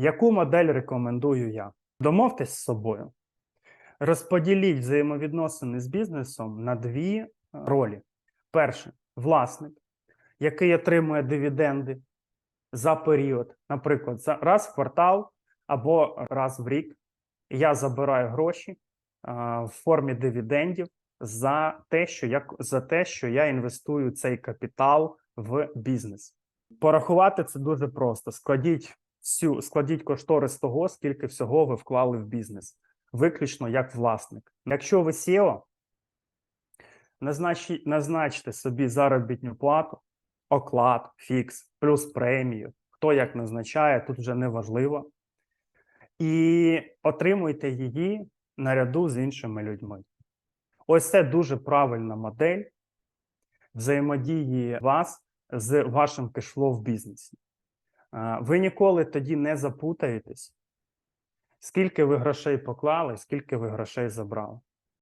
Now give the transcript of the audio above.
Яку модель рекомендую я? Домовтесь з собою. Розподіліть взаємовідносини з бізнесом на дві е, ролі. Перше власник, який отримує дивіденди за період, наприклад, за раз в квартал або раз в рік. Я забираю гроші а, в формі дивідендів за те, що я за те, що я інвестую цей капітал в бізнес. Порахувати це дуже просто. Складіть всю складіть кошторис того, скільки всього ви вклали в бізнес, виключно як власник. Якщо ви SEO, назначі, назначте собі заробітну плату, оклад, фікс, плюс премію. Хто як назначає, тут вже не важливо. І отримуйте її наряду з іншими людьми. Ось це дуже правильна модель взаємодії вас з вашим кешфлоу в бізнесі. Ви ніколи тоді не запутаєтесь, скільки ви грошей поклали, скільки ви грошей забрали.